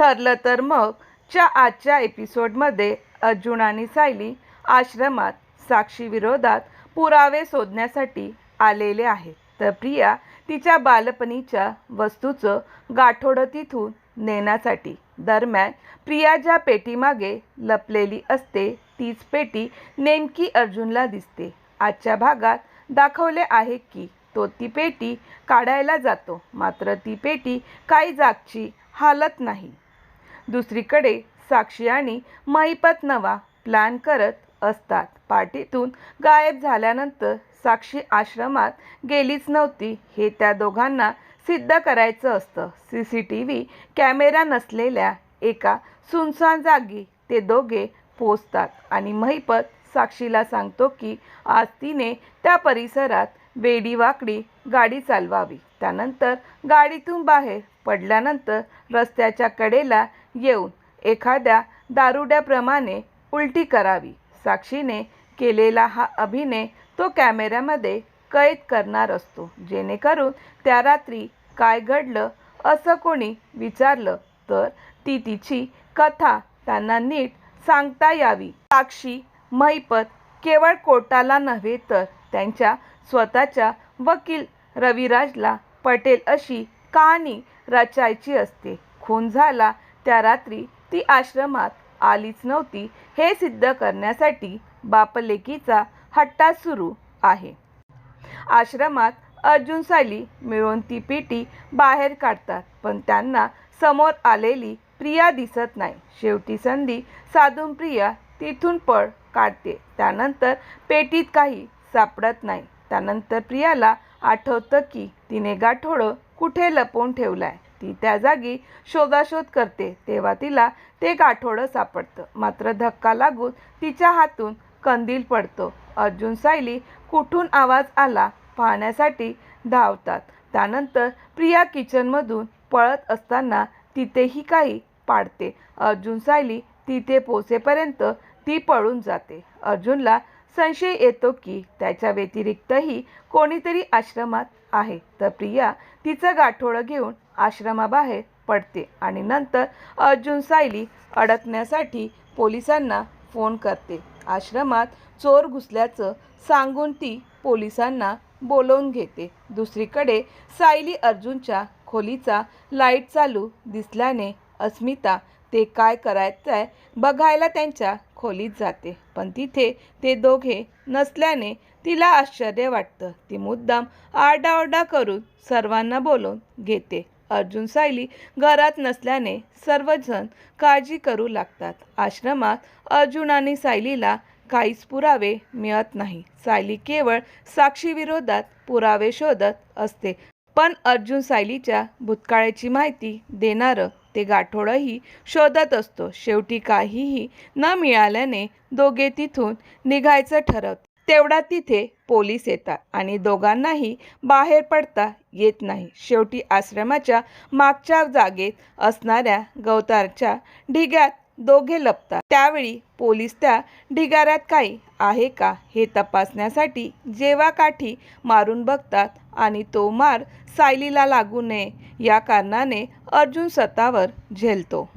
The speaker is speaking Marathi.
ठरलं तर मग च्या आजच्या एपिसोडमध्ये अर्जुन आणि सायली आश्रमात साक्षीविरोधात पुरावे शोधण्यासाठी आलेले आहेत. तर प्रिया तिच्या बालपणीच्या वस्तूचं गाठोडं तिथून नेण्यासाठी दरम्यान प्रिया ज्या पेटीमागे लपलेली असते तीच पेटी नेमकी अर्जुनला दिसते. आजच्या भागात दाखवले आहे की तो ती पेटी काढायला जातो मात्र ती पेटी काही जागची हालत नाही. दुसरीकडे साक्षी आणि महिपत नवा प्लॅन करत असतात. पार्टीतून गायब झाल्यानंतर साक्षी आश्रमात गेलीच नव्हती. हे त्या दोघांना सिद्ध करायचं असतं. C C T V camera नसलेल्या एका सुनसान जागी ते दोघे पोचतात आणि महिपत साक्षीला सांगतो की आज तिने त्या परिसरात वेडीवाकडी गाडी चालवावी. त्यानंतर गाडीतून बाहेर पडल्यानंतर रस्त्याच्या कडेला येऊन एखाद्या दारुड्याप्रमाणे उलटी करावी. साक्षीने केलेला हा अभिनय तो कॅमेऱ्यामध्ये कैद करणार असतो. जेणेकरून त्या रात्री काय घडलं असं कोणी विचारलं तर ती तिची कथा त्यांना नीट सांगता यावी. साक्षी महिपत केवळ कोर्टाला नव्हे तर त्यांच्या स्वतःच्या वकील रविराजला पटेल अशी कहाणी रचायची असते. खून झाला त्या रात्री ती आश्रमात आलीच नव्हती हे सिद्ध करण्यासाठी बापलेकीचा हट्टा सुरू आहे. आश्रमात अर्जुन साली मिळून ती पेटी बाहेर काढतात पण त्यांना समोर आलेली प्रिया दिसत नाही. शेवटी संधी साधून प्रिया तिथून पळ काढते. त्यानंतर पेटीत काही सापडत नाही. त्यानंतर प्रियाला आठवतं की तिने गाठोडं कुठे लपवून ठेवलं आहे ती त्या जागी शोधाशोध करते. तेव्हा तिला ते गाठोडं सापडतं. मात्र धक्का लागून तिच्या हातून कंदील पडतो. अर्जुन सायली कुठून आवाज आला? पाहण्यासाठी धावतात. त्यानंतर प्रिया किचनमधून पळत असताना तिथेही काही पाडते. अर्जुन सायली तिथे पोचेपर्यंत ती पळून जाते. अर्जुनला संशय येतो की त्याच्या व्यतिरिक्तही कोणीतरी आश्रमात आहे. तर प्रिया तिचं गाठोडं घेऊन आश्रमाबाहेर पडते आणि नंतर अर्जुन सायली अडकण्यासाठी पोलिसांना फोन करते. आश्रमात चोर घुसल्याचं सांगून ती पोलिसांना बोलवून घेते. दुसरीकडे सायली अर्जुनच्या खोलीचा लाइट चालू दिसल्याने अस्मिता ते काय करायचंय? बघायला त्यांच्या खोलीत जाते. पण तिथे ते दोघे नसल्याने तिला आश्चर्य वाटतं. ती मुद्दाम आरडाओरडा करून सर्वांना बोलवून घेते. अर्जुन सायली घरात नसल्याने सर्वजण काळजी करू लागतात. आश्रमात अर्जुन आणि सायलीला काहीच पुरावे मिळत नाही. सायली केवळ साक्षीविरोधात पुरावे शोधत असते. पण अर्जुन सायलीच्या भूतकाळाची माहिती देणारं ते गाठोडंही शोधत असतो. शेवटी काहीही न मिळाल्याने दोघे तिथून निघायचं ठरवते. तेवढा तिथे पोलीस येतात आणि दोघांनाही बाहेर पडता येत नाही. शेवटी आश्रमाच्या मागच्या जागेत असणाऱ्या गवतारच्या ढिग्यात दोघे लपतात. त्यावेळी पोलीस त्या ढिगाऱ्यात काही आहे का हे तपासण्यासाठी जेव्हा काठी मारून बघतात आणि तो मार सायलीला लागू नये या कारणाने अर्जुन स्वतःवर झेलतो.